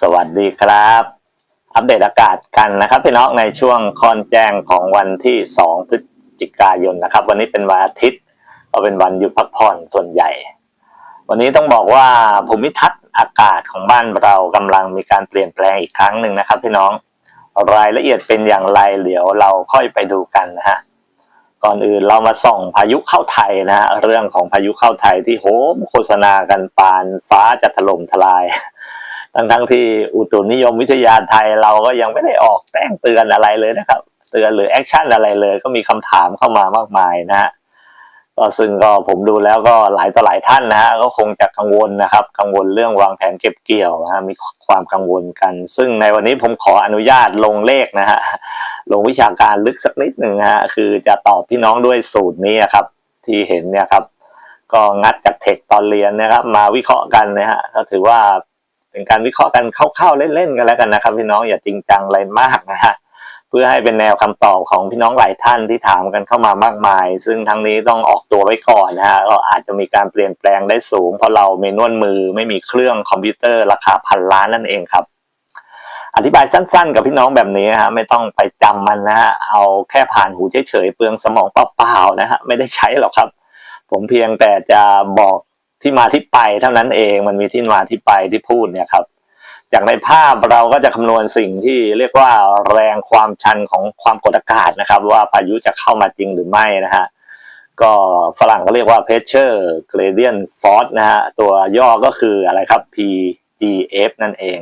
สวัสดีครับ อัปเดตอากาศกันนะครับพี่น้องในช่วงคอนแจ้งของวันที่ 2 พฤศจิกายนนะครับ วันนี้เป็นวันอาทิตย์ ก็เป็นวันหยุดพักผ่อนส่วนใหญ่ วันนี้ต้องบอกว่าภูมิทัศน์อากาศของบ้านเรากำลังมีการเปลี่ยนแปลงอีกครั้งหนึ่งนะครับพี่น้องรายละเอียดเป็นอย่างไรเดี๋ยวเราค่อยไปดูกันนะฮะก่อนอื่นเรามาส่องพายุเข้าไทยนะฮะเรื่องของพายุเข้าไทยที่โหมโฆษณากันปานฟ้าจะถล่มทลาย ทั้งทั้งที่อุตุนิยมวิทยาไทยเราก็ยังไม่ได้ออกแจ้งเตือนอะไรเลยนะครับ เตือนหรือแอคชั่นอะไรเลย ก็มีคำถามเข้ามามากมายนะฮะก็ซึ่งก็ผมดูแล้วก็หลายต่อหลายท่านนะฮะก็คงจะกังวลนะครับ กังวลเรื่องวางแผนเก็บเกี่ยวนะมีความกังวลกัน ซึ่งในวันนี้ผมขออนุญาตลงเลขนะฮะลงวิชาการลึกสักนิดหนึ่งฮะคือจะตอบพี่น้องด้วยสูตรนี้ครับ ที่เห็นเนี่ยครับ ก็งัดจากเทคตอนเรียนนะครับ มาวิเคราะห์กันนะฮะก็ถือว่า เป็นการวิเคราะห์กันคร่าๆเล่นๆกันแล้วกันนะครับ พี่น้องอย่าจริงจังอะไรมากนะฮะเพื่อให้เป็นแนวคำตอบของพี่น้องหลายท่านที่ถามกันเข้ามามากมาย ซึ่งทั้งนี้ต้องออกตัวไว้ก่อนนะฮะก็อาจจะมีการเปลี่ยนแปลงได้สูง เพราะเราเมนวลมือไม่มีเครื่องคอมพิวเตอร์ราคาพันล้านนั่นเองครับ อธิบายสั้นๆ กับพี่น้องแบบนี้ฮะไม่ต้องไปจำมันนะฮะเอาแค่ผ่านหูเฉยๆเปลืองสมองเปล่าๆนะฮะไม่ได้ใช้หรอกครับ ผมเพียงแต่จะบอก ที่มาที่ไปเท่านั้นเองมันมีที่มาที่ไปที่พูดเนี่ยครับ จากในภาพเราก็จะคำนวณสิ่งที่เรียกว่าแรงความชันของความกดอากาศนะครับ ว่าพายุจะเข้ามาจริงหรือไม่นะฮะก็ฝรั่งก็เรียกว่า pressure gradient force นะฮะตัวย่อก็คืออะไรครับ PGF นั่นเอง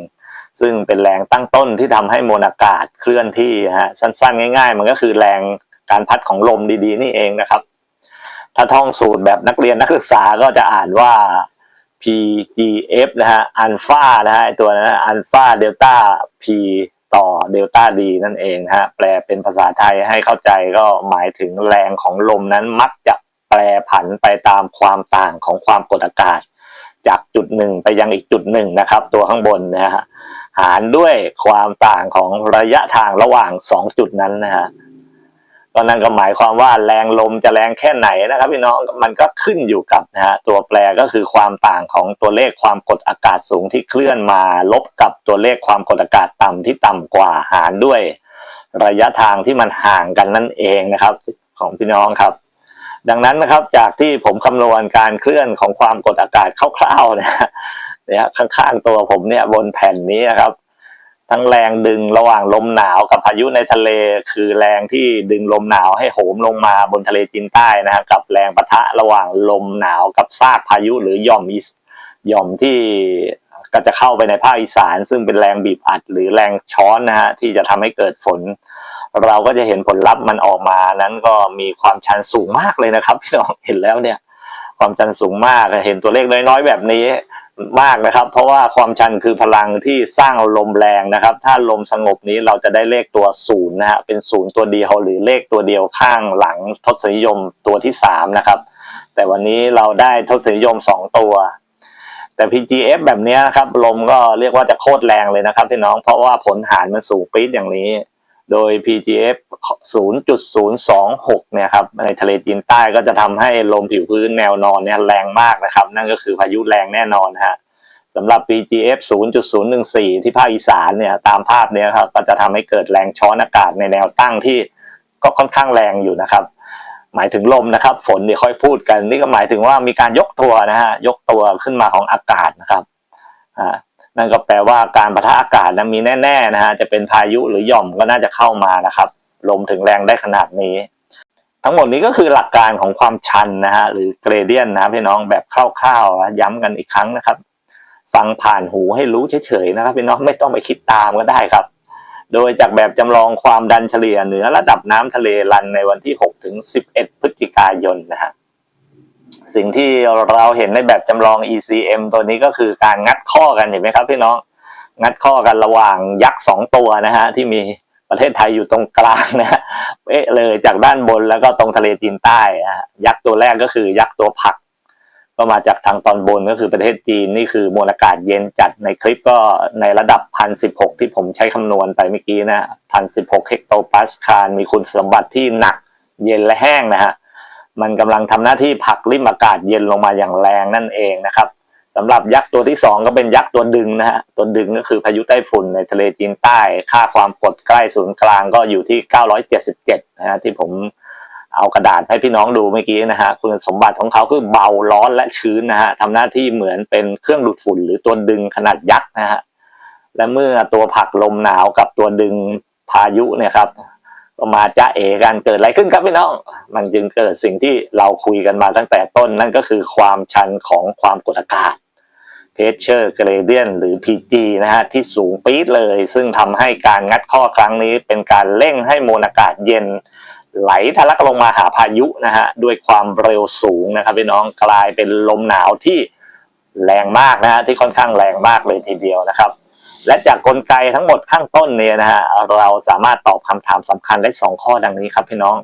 ซึ่งเป็นแรงตั้งต้นที่ทำให้มวลอากาศเคลื่อนที่ฮะสั้นๆ ง่าย ๆ มันก็คือแรงการพัดของลมดีๆ นี่เองนะครับ ถ้าท่องสูตรแบบนักเรียนนักศึกษาก็จะอ่านว่า PGF นะฮะอัลฟานะฮะตัวนั้นอัลฟาเดลต้า P ต่อเดลต้าดีนั่นเองฮะแปลเป็นภาษาไทยให้เข้าใจก็หมายถึงแรงของลมนั้นมักจะแปรผันไปตามความต่างของความกดอากาศ จากจุดหนึ่งไปยังอีกจุดหนึ่งนะครับ ตัวข้างบนนะฮะหารด้วยความต่างของระยะทางระหว่างสองจุดนั้นนะฮะ ก็นั่นก็หมายความว่าแรงลมจะแรงแค่ไหนนะครับพี่น้องมันก็ขึ้นอยู่กับนะฮะตัวแปรก็คือความต่างของตัวเลขความกดอากาศสูงที่เคลื่อนมา ลบกับตัวเลขความกดอากาศต่ำที่ต่ำกว่าหารด้วย ระยะทางที่มันห่างกันนั่นเองนะครับ ของพี่น้องครับ ดังนั้นนะครับจากที่ผมคำนวณการเคลื่อนของความกดอากาศคร่าวๆนะฮะเนี่ยข้างๆตัวผมเนี่ยบนแผ่นนี้นะครับ ทั้งแรงดึงระหว่างลมหนาวกับพายุในทะเล คือแรงที่ดึงลมหนาวให้โหมลงมาบนทะเลจีนใต้นะฮะกับแรงปะทะระหว่างลมหนาวกับซากพายุหรือหย่อมอีสหย่อมที่ก็จะเข้าไปในภาคอีสาน ซึ่งเป็นแรงบีบอัดหรือแรงช้อนนะฮะที่จะทำให้เกิดฝน เราก็จะเห็นผลลัพธ์มันออกมานั้นก็มีความชันสูงมากเลยนะครับพี่น้องเห็นแล้วเนี่ย ความชันสูงมากเห็นตัวเลขน้อยๆแบบนี้ มากนะครับ เพราะว่าความชันคือพลังที่สร้างลมแรงนะครับ ถ้าลมสงบนี้เราจะได้เลขตัวศูนย์นะฮะเป็นศูนย์ตัวเดียวหรือเลขตัวเดียวข้างหลังทศนิยมตัวที่สามนะครับแต่วันนี้เราได้ทศนิยมสองตัว แต่ PGF แบบนี้นะครับลมก็เรียกว่าจะโคตรแรงเลยนะครับพี่น้องเพราะว่าผลหารมันสูงปี๊ดอย่างนี้ โดย PGF 0.026 เนี่ยครับในทะเลจีนใต้ก็จะทำให้ลมผิวพื้นแนวนอนเนี่ยแรงมากนะครับ นั่นก็คือพายุแรงแน่นอนฮะสำหรับ PGF 0.014 ที่ภาคอีสานเนี่ยตามภาพเนี้ยครับก็จะทำให้เกิดแรงช้อนอากาศในแนวตั้งที่ก็ค่อนข้างแรงอยู่นะครับ หมายถึงลมนะครับ ฝนเดี๋ยวค่อยพูดกัน นี่ก็หมายถึงว่ามีการยกตัวนะฮะยกตัวขึ้นมาของอากาศนะครับอ่า นั่นก็แปลว่าการปะทะอากาศนะมีแน่ๆนะฮะจะเป็นพายุหรือหย่อมก็น่าจะเข้ามานะครับลมถึงแรงได้ขนาดนี้ ทั้งหมดนี้ก็คือหลักการของความชันนะฮะหรือเกรเดียนนะพี่น้องแบบคร่าวๆย้ำกันอีกครั้งนะครับ ฟังผ่านหูให้รู้เฉยๆนะครับพี่น้องไม่ต้องไปคิดตามก็ได้ครับ โดยจากแบบจำลองความดันเฉลี่ยเหนือระดับน้ำทะเลรันในวันที่6ถึง11 พฤศจิกายนนะฮะ สิ่งที่เราเห็นในแบบจำลอง ECM ตัวนี้ก็คือการงัดข้อกันเห็นไหมครับพี่น้อง งัดข้อกันระหว่างยักษ์สองตัวนะฮะที่มีประเทศไทยอยู่ตรงกลางนะเอ๊ะเลยจากด้านบนแล้วก็ตรงทะเลจีนใต้นะฮะยักษ์ตัวแรกก็คือยักษ์ตัวผัก ก็มาจากทางตอนบนก็คือประเทศจีนนี่คือมวลอากาศเย็นจัดในคลิปก็ในระดับพันสิบหกที่ผมใช้คำนวณไปเมื่อกี้นะพันสิบหกเฮกโตปาสคาลมีคุณสมบัติที่หนักเย็นและแห้งนะฮะ มันกำลังทำหน้าที่ผลักริมอากาศเย็นลงมาอย่างแรงนั่นเองนะครับสำหรับยักษ์ตัวที่สองก็เป็นยักษ์ตัวดึงนะฮะตัวดึงก็คือพายุไต้ฝุ่นในทะเลจีนใต้ ค่าความกดใกล้ศูนย์กลางก็อยู่ที่ 977นะฮะที่ผมเอากระดาษให้พี่น้องดูเมื่อกี้นะฮะคุณสมบัติของเขาคือเบาร้อนและชื้นนะฮะทำหน้าที่เหมือนเป็นเครื่องดูดฝุ่น หรือตัวดึงขนาดยักษ์นะฮะและเมื่อตัวผลักลมหนาวกับตัวดึงพายุเนี่ยครับ ก็มาจ้าเอกันเกิดอะไรขึ้นครับพี่น้อง มันจึงเกิดสิ่งที่เราคุยกันมาตั้งแต่ต้นนั่นก็คือความชันของความกดอากาศ Pressure Gradient หรือ PG นะฮะที่สูงปี๊ดเลย ซึ่งทำให้การงัดข้อครั้งนี้เป็นการเร่งให้มวลอากาศเย็น ไหลทะลักลงมาหาพายุนะฮะด้วยความเร็วสูงนะครับพี่น้องกลายเป็นลมหนาวที่แรงมากนะฮะที่ค่อนข้างแรงมากเลยทีเดียวนะครับ และจากกลไกทั้งหมดข้างต้นเนี่ยนะฮะเราสามารถตอบคำถามสำคัญได้ 2 ข้อดังนี้ครับพี่น้อง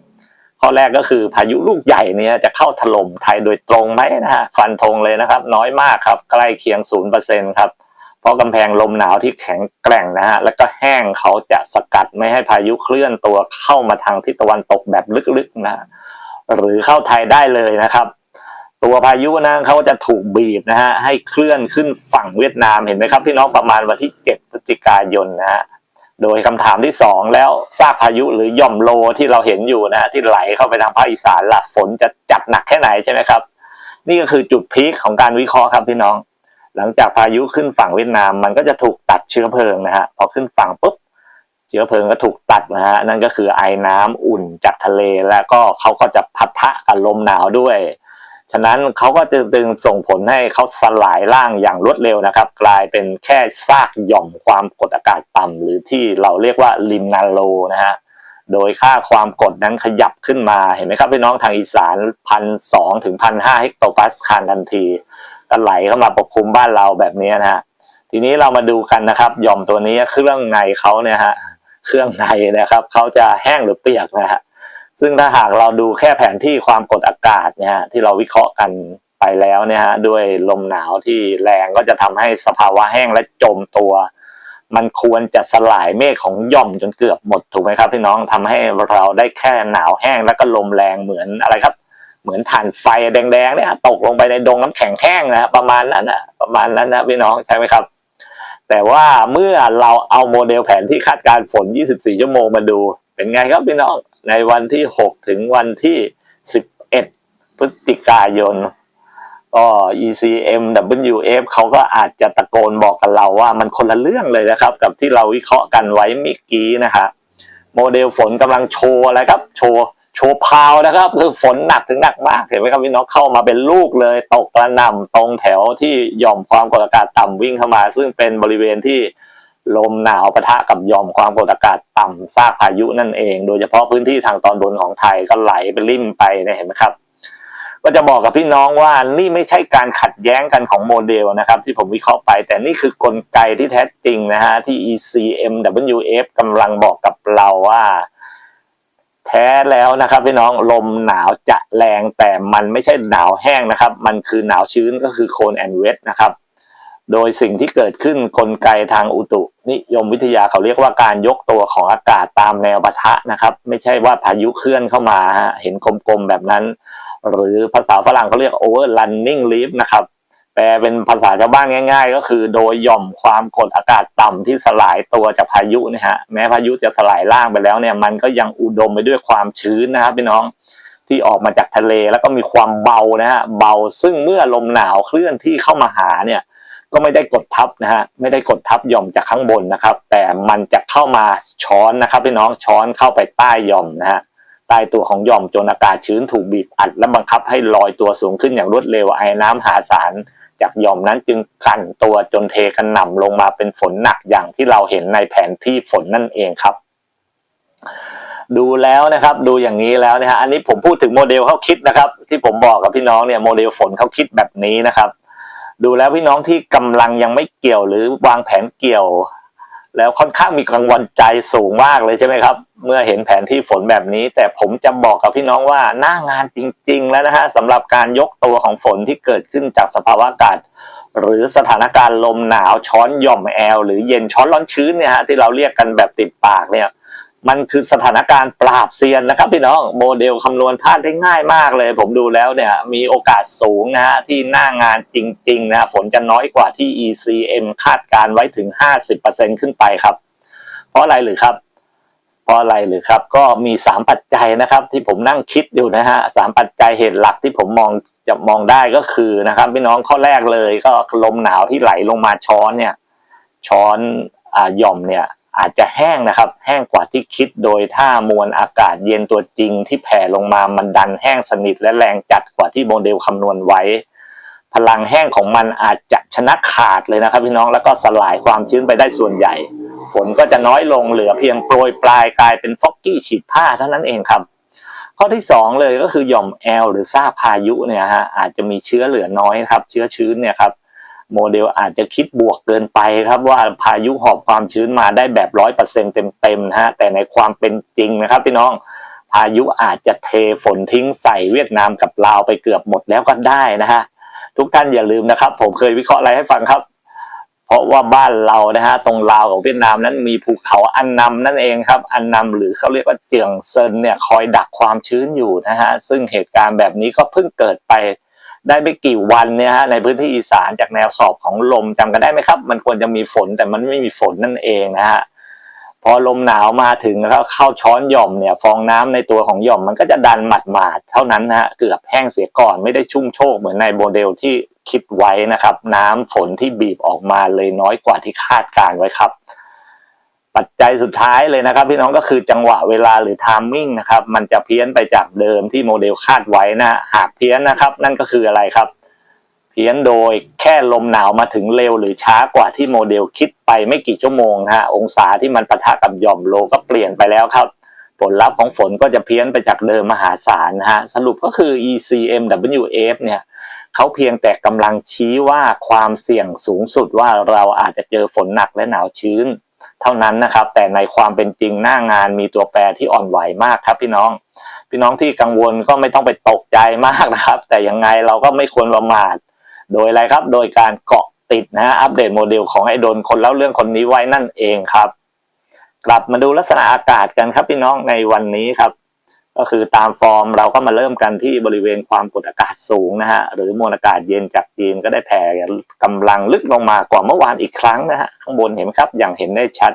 ข้อแรกก็คือพายุลูกใหญ่เนี่ยจะเข้าถล่มไทยโดยตรงไหมนะฮะฟันธงเลยนะครับ น้อยมากครับใกล้เคียง0%ครับเพราะกำแพงลมหนาวที่แข็งแกร่งนะฮะแล้วก็แห้งเขาจะสกัดไม่ให้พายุเคลื่อนตัวเข้ามาทางทิศตะวันตกแบบลึกๆนะหรือเข้าไทยได้เลยนะครับ ตัวพายุนะเขาจะถูกบีบนะฮะให้เคลื่อนขึ้นฝั่งเวียดนามเห็นไหมครับพี่น้องประมาณวันที่ 7 พฤศจิกายนนะฮะโดยคำถามที่สองแล้วซากพายุหรือย่อมโลที่เราเห็นอยู่นะฮะที่ไหลเข้าไปทางภาคอีสานล่ะฝนจะจัดหนักแค่ไหนใช่ไหมครับ นี่ก็คือจุดพีคของการวิเคราะห์ครับพี่น้อง หลังจากพายุขึ้นฝั่งเวียดนาม มันก็จะถูกตัดเชื้อเพลิงนะฮะพอขึ้นฝั่งปุ๊บเชื้อเพลิงก็ถูกตัดนะฮะนั่นก็คือไอ้น้ำอุ่นจากทะเลแล้วก็เขาก็จะพัทะกับลมหนาวด้วย ฉะนั้นเขาก็จะดึงส่งผลให้เขาสลายร่างอย่างรวดเร็วนะครับ กลายเป็นแค่ซากหย่อมความกดอากาศต่ำหรือที่เราเรียกว่าลิมนาโลนะฮะโดยค่าความกดนั้นขยับขึ้นมาเห็นไหมครับพี่น้องทางอีสานพันสองถึงพันห้าเฮกโตปาสคาลทันทีก็ไหลเข้ามาปกคลุมบ้านเราแบบนี้นะฮะทีนี้เรามาดูกันนะครับหย่อมตัวนี้เครื่องในเขาเนี่ยฮะเครื่องในนะครับเขาจะแห้งหรือเปียกนะฮะ ซึ่งถ้าหากเราดูแค่แผนที่ความกดอากาศเนี่ยฮะที่เราวิเคราะห์กันไปแล้วเนี่ยฮะด้วยลมหนาวที่แรงก็จะทำให้สภาวะแห้งและจมตัว มันควรจะสลายเมฆของย่อมจนเกือบหมดถูกไหมครับพี่น้องทำให้เราได้แค่หนาวแห้งแล้วก็ลมแรงเหมือนอะไรครับ เหมือนถ่านไฟแดงๆเนี่ยตกลงไปในดงน้ำแข็งแห้งนะประมาณนั้นนะประมาณนั้นนะพี่น้องใช่ไหมครับ แต่ว่าเมื่อเราเอาโมเดลแผนที่คาดการณ์ฝน 24 ชั่วโมงมาดู เป็นไงครับพี่น้อง ในวันที่ 6 ถึงวันที่ 11 พฤศจิกายนก็ ECM WF เขาก็อาจจะตะโกนบอกกับเราว่ามันคนละเรื่องเลยนะครับ กับที่เราวิเคราะห์กันไว้เมื่อกี้นะฮะโมเดลฝนกำลังโชว์อะไรครับ โชว์โชว์พาวนะครับคือฝนหนักถึงหนักมาก เห็นไหมครับพี่น้องเข้ามาเป็นลูกเลยตกกระหน่ำตรงแถวที่หย่อมความกดอากาศต่ำวิ่งเข้ามา ซึ่งเป็นบริเวณที่ ลมหนาวปะทะกับยอมความกดอากาศต่ำซากพายุนั่นเอง โดยเฉพาะพื้นที่ทางตอนบนของไทยก็ไหลไปริมไปเนี่ยเห็นไหมครับ ก็จะบอกกับพี่น้องว่านี่ไม่ใช่การขัดแย้งกันของโมเดลนะครับ ที่ผมวิเคราะห์ไป แต่นี่คือกลไกที่แท้จริงนะฮะที่ ECMWF กำลังบอกกับเราว่าแท้แล้วนะครับพี่น้องลมหนาวจะแรงแต่มันไม่ใช่หนาวแห้งนะครับ มันคือหนาวชื้นก็คือโคนแอนเวทนะครับ โดยสิ่งที่เกิดขึ้นกลไกทางอุตุนิยมวิทยาเขาเรียกว่าการยกตัวของอากาศตามแนวปะทะนะครับ ไม่ใช่ว่าพายุเคลื่อนเข้ามาเห็นกลมๆแบบนั้น หรือภาษาฝรั่งเขาเรียก over running leaf นะครับแปลเป็นภาษาชาวบ้านง่าย ๆ ก็คือโดยหย่อมความกดอากาศต่ำที่สลายตัวจากพายุนะฮะแม้พายุจะสลายล่างไปแล้วเนี่ยมันก็ยังอุดมไปด้วยความชื้นนะครับพี่น้องที่ออกมาจากทะเลแล้วก็มีความเบานะฮะเบาซึ่งเมื่อลมหนาวเคลื่อนที่เข้ามาหาเนี่ย ก็ไม่ได้กดทับนะฮะไม่ได้กดทับหย่อมจากข้างบนนะครับ แต่มันจะเข้ามาช้อนนะครับพี่น้องช้อนเข้าไปใต้หย่อมนะฮะใต้ตัวของหย่อมจนอากาศชื้นถูกบีบอัด และบังคับให้ลอยตัวสูงขึ้นอย่างรวดเร็วไอ้น้ำหาศาลจากหย่อมนั้นจึงกันตัวจนเทกระหน่ำลงมาเป็นฝนหนักอย่างที่เราเห็นในแผนที่ฝนนั่นเองครับ ดูแล้วนะครับ ดูอย่างนี้แล้วนะฮะอันนี้ผมพูดถึงโมเดลเขาคิดนะครับ ที่ผมบอกกับพี่น้องเนี่ยโมเดลฝนเขาคิดแบบนี้นะครับ ดูแล้วพี่น้องที่กำลังยังไม่เกี่ยวหรือวางแผนเกี่ยว แล้วค่อนข้างมีกังวลใจสูงมากเลยใช่ไหมครับ เมื่อเห็นแผนที่ฝนแบบนี้ แต่ผมจะบอกกับพี่น้องว่าหน้างานจริง ๆ แล้วนะฮะสำหรับการยกตัวของฝนที่เกิดขึ้นจากสภาวะอากาศหรือสถานการณ์ลมหนาวช้อนหย่อมแอลหรือเย็นช้อนร้อนชื้นเนี่ยฮะที่เราเรียกกันแบบติดปากเนี่ย มันคือสถานการณ์ปราบเซียนนะครับพี่น้องโมเดลคำนวณพลาดได้ง่ายมากเลย ผมดูแล้วเนี่ยมีโอกาสสูงนะฮะที่หน้างานจริงๆนะฝนจะน้อยกว่าที่ ECM คาดการไว้ถึง 50%ขึ้นไปครับ เพราะอะไรหรือครับ เพราะอะไรหรือครับ ก็มี 3 ปัจจัยนะครับ ที่ผมนั่งคิดอยู่นะฮะสามปัจจัยเหตุหลักที่ผมมองจะมองได้ก็คือนะครับพี่น้องข้อแรกเลยก็ลมหนาวที่ไหลลงมาช้อนเนี่ยช้อนอ่าหย่อมเนี่ย อาจจะแห้งนะครับ แห้งกว่าที่คิดโดยถ้ามวลอากาศเย็นตัวจริงที่แผ่ลงมามันดันแห้งสนิทและแรงจัดกว่าที่โมเดลคำนวณไว้ พลังแห้งของมันอาจจะชนะขาดเลยนะครับ พี่น้องแล้วก็สลายความชื้นไปได้ส่วนใหญ่ ฝนก็จะน้อยลงเหลือเพียงโปรยปลายกลายเป็นฟอกกี้ฉีดผ้าเท่านั้นเองครับข้อที่สองเลยก็คือหย่อมแอลหรือซาพายุเนี่ยฮะอาจจะมีเชื้อเหลือน้อยครับ เชื้อชื้นเนี่ยครับ โมเดลอาจจะคิดบวกเกินไปครับว่าพายุหอบความชื้นมาได้แบบร้อยเปอร์เซ็นเต็มๆนะฮะแต่ในความเป็นจริงนะครับพี่น้องพายุอาจจะเทฝนทิ้งใส่เวียดนามกับลาวไปเกือบหมดแล้วก็ได้นะฮะทุกท่านอย่าลืมนะครับ ผมเคยวิเคราะห์อะไรให้ฟังครับ เพราะว่าบ้านเรานะฮะตรงลาวกับเวียดนามนั้นมีภูเขาอันนำนั่นเองครับ อันนำหรือเขาเรียกว่าเจียงเซินเนี่ยคอยดักความชื้นอยู่นะฮะซึ่งเหตุการณ์แบบนี้ก็เพิ่งเกิดไป ได้ไม่กี่วันเนี่ยฮะในพื้นที่อีสานจากแนวสอบของลมจำกันได้ไหมครับ มันควรจะมีฝนแต่มันไม่มีฝนนั่นเองนะฮะพอลมหนาวมาถึงแล้วเข้าช้อนหย่อมเนี่ย ฟองน้ำในตัวของหย่อมมันก็จะดันหมาดๆเท่านั้นนะฮะเกือบแห้งเสียก่อนไม่ได้ชุ่มโชกเหมือนในโมเดลที่คิดไว้นะครับ น้ำฝนที่บีบออกมาเลยน้อยกว่าที่คาดการไว้ครับ ปัจจัยสุดท้ายเลยนะครับ พี่น้องก็คือจังหวะเวลาหรือ timing นะครับมันจะเพี้ยนไปจากเดิมที่โมเดลคาดไว้นะหากเพี้ยนนะครับ นั่นก็คืออะไรครับ เพี้ยนโดยแค่ลมหนาวมาถึงเร็วหรือช้ากว่าที่โมเดลคิดไปไม่กี่ชั่วโมงฮะองศาที่มันปะทะกับหย่อมโลก็เปลี่ยนไปแล้วครับ ผลลัพธ์ของฝนก็จะเพี้ยนไปจากเดิมมหาศาลนะฮะสรุปก็คือ ECMWF เนี่ยเขาเพียงแต่กำลังชี้ว่าความเสี่ยงสูงสุดว่าเราอาจจะเจอฝนหนักและหนาวชื้น เท่านั้นนะครับ แต่ในความเป็นจริงหน้างานมีตัวแปรที่อ่อนไหวมากครับ พี่น้อง พี่น้องที่กังวลก็ไม่ต้องไปตกใจมากนะครับ แต่ยังไงเราก็ไม่ควรประมาทโดยอะไรครับ โดยการเกาะติดนะฮะอัปเดตโมเดลของไอ้โดนคนเล่าเรื่องคนนี้ไว้นั่นเองครับ กลับมาดูลักษณะอากาศกันครับพี่น้องในวันนี้ครับ ก็คือตามฟอร์มเราก็มาเริ่มกันที่บริเวณความกดอากาศสูงนะฮะหรือมวลอากาศเย็นจากจีนก็ได้แผ่กำลังลึกลงมากว่าเมื่อวานอีกครั้งนะฮะข้างบนเห็นไหมครับอย่างเห็นได้ชัด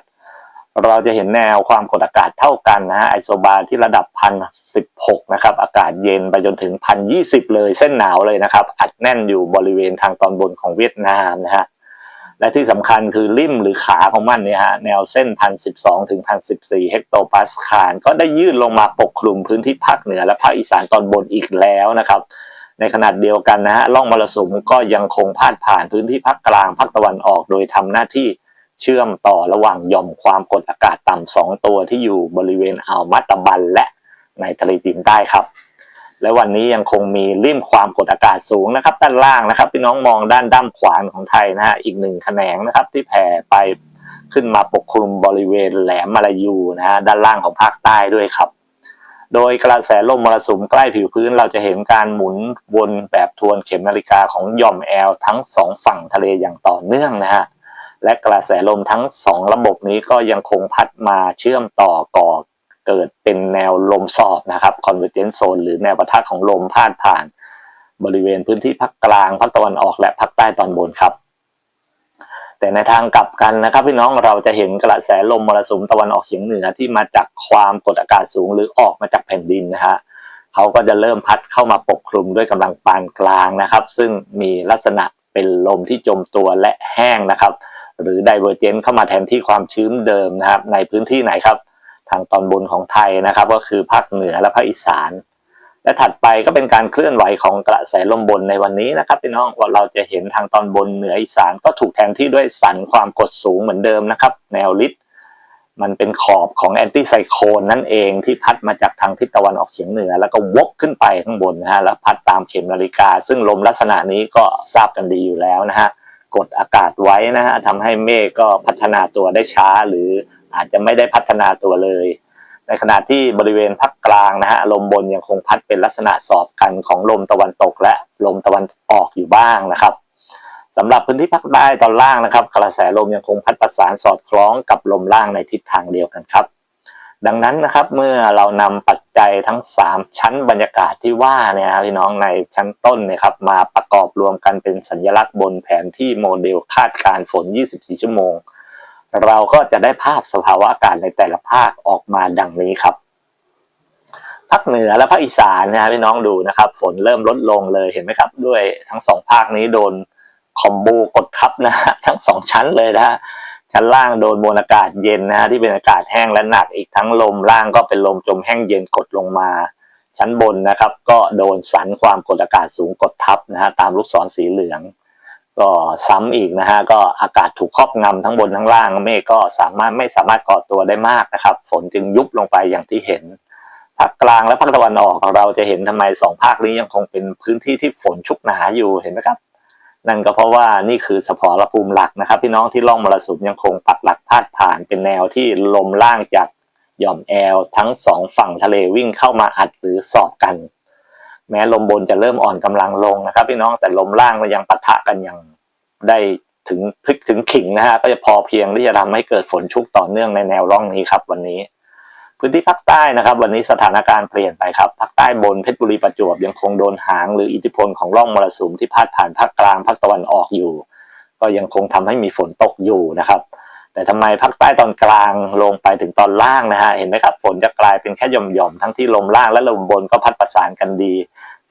เราจะเห็นแนวความกดอากาศเท่ากันนะฮะไอโซบาที่ระดับพันสิบหกนะครับอากาศเย็นไปจนถึงพันยี่สิบเลยเส้นหนาวเลยนะครับอัดแน่นอยู่บริเวณทางตอนบนของเวียดนามนะฮะ และที่สำคัญคือริมหรือขาของมันเนี่ยฮะแนวเส้นพันสิบสองถึงพันสิบสี่เฮกโตปาสคาลก็ได้ยื่นลงมาปกคลุมพื้นที่ภาคเหนือและภาคอีสานตอนบนอีกแล้วนะครับ ในขนาดเดียวกันนะฮะร่องมรสุมก็ยังคงพาดผ่านพื้นที่ภาคกลางภาคตะวันออก โดยทำหน้าที่เชื่อมต่อระหว่างหย่อมความกดอากาศต่ำสองตัวที่อยู่บริเวณอ่าวมัตตบันและในทะเลจีนใต้ครับ และวันนี้ยังคงมีริมความกดอากาศสูงนะครับ ด้านล่างนะครับพี่น้องมองด้านด้านขวานของไทยนะฮะอีกหนึ่งแขนงนะครับที่แผ่ไปขึ้นมาปกคลุมบริเวณแหลมมาลายูนะฮะด้านล่างของภาคใต้ด้วยครับ โดยกระแสลมมรสุมใกล้ผิวพื้นเราจะเห็นการหมุนวนแบบทวนเข็มนาฬิกาของย่อมแอลทั้งสองฝั่งทะเลอย่างต่อเนื่องนะฮะและกระแสลมทั้งสองระบบนี้ก็ยังคงพัดมาเชื่อมต่อก่อ เกิดเป็นแนวลมสอบนะครับ convergence zone หรือแนวปะทะของลมพาดผ่าน บริเวณพื้นที่ภาคกลางภาคตะวันออกและภาคใต้ตอนบนครับ แต่ในทางกลับกันนะครับพี่น้องเราจะเห็นกระแสลมมรสุมตะวันออกเฉียงเหนือที่มาจากความกดอากาศสูงหรือออกมาจากแผ่นดินนะฮะเขาก็จะเริ่มพัดเข้ามาปกคลุมด้วยกำลังปานกลางนะครับ ซึ่งมีลักษณะเป็นลมที่จมตัวและแห้งนะครับ หรือไดเวอร์เจนเข้ามาแทนที่ความชื้นเดิมนะครับ ในพื้นที่ไหนครับ ทางตอนบนของไทยนะครับ ก็คือภาคเหนือและภาคอีสาน และถัดไปก็เป็นการเคลื่อนไหวของกระแสลมบนในวันนี้นะครับพี่น้องว่าเราจะเห็นทางตอนบนเหนืออีสานก็ถูกแทนที่ด้วยสันความกดสูงเหมือนเดิมนะครับ แนวลิดมันเป็นขอบของแอนตี้ไซโคลนนั่นเองที่พัดมาจากทางทิศตะวันออกเฉียงเหนือ แล้วก็วกขึ้นไปข้างบนนะฮะแล้วพัดตามเข็มนาฬิกา ซึ่งลมลักษณะนี้ก็ทราบกันดีอยู่แล้วนะฮะกดอากาศไว้นะฮะทำให้เมฆก็พัฒนาตัวได้ช้าหรือ อาจจะไม่ได้พัฒนาตัวเลย ในขณะที่บริเวณภาคกลางนะฮะลมบนยังคงพัดเป็นลักษณะสอบกันของลมตะวันตกและลมตะวันออกอยู่บ้างนะครับสำหรับพื้นที่ภาคใต้ตอนล่างนะครับ กระแสลมยังคงพัดประสานสอดคล้องกับลมล่างในทิศทางเดียวกันครับ ดังนั้นนะครับเมื่อเรานำปัจจัยทั้ง 3 ชั้นบรรยากาศที่ว่าเนี่ยนะพี่น้องในชั้นต้นนะครับ มาประกอบรวมกันเป็นสัญลักษณ์บนแผนที่โมเดลคาดการฝน 24 ชั่วโมง เราก็จะได้ภาพสภาวะอากาศในแต่ละภาคออกมาดังนี้ครับภาคเหนือและภาคอีสานนะครับพี่น้องดูนะครับ ฝนเริ่มลดลงเลยเห็นไหมครับ ด้วยทั้งสองภาคนี้โดนคอมโบกดทับนะฮะทั้งสองชั้นเลยนะชั้นล่างโดนมวลอากาศเย็นนะฮะที่เป็นอากาศแห้งและหนักอีกทั้งลมล่างก็เป็นลมจมแห้งเย็นกดลงมา ชั้นบนนะครับ ก็โดนสันความกดอากาศสูงกดทับนะฮะตามลูกศรสีเหลือง ก็ซ้ำอีกนะฮะก็อากาศถูกครอบงำทั้งบนทั้งล่างเมฆก็สามารถไม่สามารถก่อตัวได้มากนะครับ ฝนจึงยุบลงไปอย่างที่เห็นภาคกลางและภาคตะวันออกเราจะเห็นทำไมสองภาคนี้ยังคงเป็นพื้นที่ที่ฝนชุกหนาอยู่เห็นไหมครับนั่นก็เพราะว่านี่คือสภรภูมิหลักนะครับ พี่น้องที่ล่องมรสุมยังคงปักหลักพาดผ่านเป็นแนวที่ลมล่างจากหย่อมแอลทั้งสองฝั่งทะเลวิ่งเข้ามาอัดหรือสอบกัน แม้ลมบนจะเริ่มอ่อนกำลังลงนะครับพี่น้องแต่ลมล่างก็ยังปะทะกันอย่างได้ถึงพลิกถึงขิงนะฮะก็จะพอเพียงที่จะทำให้เกิดฝนชุกต่อเนื่องในแนวร่องนี้ครับวันนี้ พื้นที่ภาคใต้นะครับ วันนี้สถานการณ์เปลี่ยนไปครับภาคใต้บนเพชรบุรีประจวบยังคงโดนหางหรืออิทธิพลของร่องมรสุมที่พาดผ่านภาคกลางภาคตะวันออกอยู่ ก็ยังคงทำให้มีฝนตกอยู่นะครับ แต่ทำไมภาคใต้ตอนกลางลงไปถึงตอนล่างนะฮะเห็นไหมครับฝนจะกลายเป็นแค่หย่อมๆทั้งที่ลมล่างและลมบนก็พัดประสานกันดี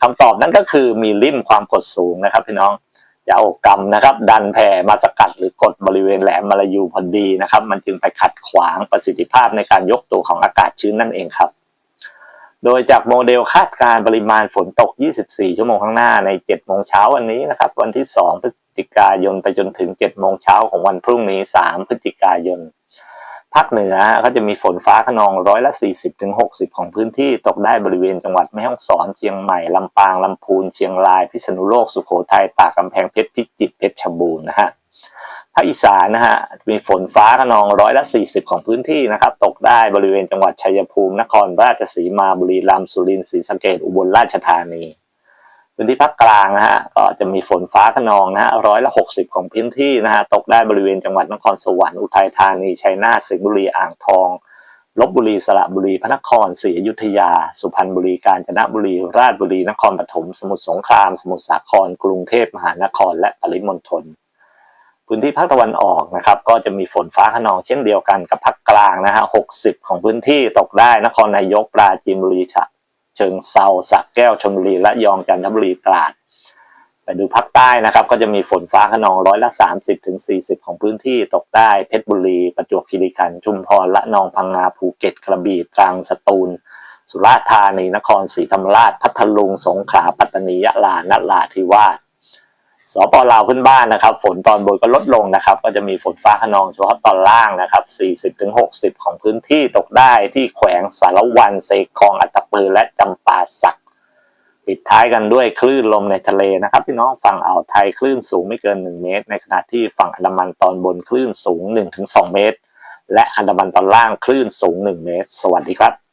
คำตอบนั้นก็คือมีริมความกดสูงนะครับพี่น้องจะเอากำนะครับ ดันแผ่มาสกัดหรือกดบริเวณแหลมมาลายูพอดีนะครับ มันจึงไปขัดขวางประสิทธิภาพในการยกตัวของอากาศชื้นนั่นเองครับ โดยจากโมเดลคาดการณ์ปริมาณฝนตก 24 ชั่วโมงข้างหน้าใน 7 โมงเช้าวันนี้นะครับ วันที่ 2 พฤศจิกายนไปจนถึง 7 โมงเช้าของวันพรุ่งนี้ 3 พฤศจิกายน ภาคเหนือก็จะมีฝนฟ้าขนองร้อยละ 40-60 ของพื้นที่ตกได้บริเวณจังหวัดแม่ฮ่องสอน เชียงใหม่ ลำปาง ลำพูน เชียงราย พิษณุโลก สุโขทัย ตาก กำแพงเพชร พิจิตร เพชรบูรณ์นะฮะ ภาคอีสานนะฮะมีฝนฟ้าขนองร้อยละ 40 ของพื้นที่นะครับ ตกได้บริเวณจังหวัดชัยภูมิ นครราชสีมาบุรีรัมย์สุรินทร์ศรีสะเกษอุบลราชธานีพื้นที่ภาคกลางนะฮะก็จะมีฝนฟ้าขนองนะฮะร้อยละ 60 ของพื้นที่นะฮะตกได้บริเวณจังหวัดนครสวรรค์อุทัยธานีชัยนาทสิงห์บุรีอ่างทองลบบุรีสระบุรีพระนครศรีอยุธยา สุพรรณบุรีกาญจนบุรี ราชบุรีนครปฐมสมุทรสงคราม สมุทรสาคร กรุงเทพมหานครและปริมณฑล พื้นที่ภาคตะวันออกนะครับก็จะมีฝนฟ้าขนองเช่นเดียวกันกับภาคกลางนะฮะ60ของพื้นที่ตกได้นครนายกปราจีนบุรีฉะเชิงเซาสักแก้วชลบุรีและยองจันทบุรีตราดไปดูภาคใต้นะครับ ก็จะมีฝนฟ้าขนองร้อยละ 30ถึง40 ของพื้นที่ตกได้เพชรบุรี ประจวบคีรีขันธ์ชุมพรละนองพังงาภูเก็ตกระบี่ตรังสตูล สุราษฎร์ธานีนครศรีธรรมราชพัทลุงสงขลาปัตตานียะลานราธิวาส สปลาวขึ้นบ้านนะครับ ฝนตอนบนก็ลดลงนะครับ ก็จะมีฝนฟ้าขนองเฉพาะตอนล่างนะครับ 40ถึง60 ของพื้นที่ตกได้ที่แขวงสารวันเซคองอัตตปือและจำปาสัก ปิดท้ายกันด้วยคลื่นลมในทะเลนะครับ พี่น้องฝั่งอ่าวไทยคลื่นสูงไม่เกิน 1 เมตร ในขณะที่ฝั่งอันดามันตอนบนคลื่นสูง 1-2 เมตร และอันดามันตอนล่างคลื่นสูง 1 เมตร สวัสดีครับ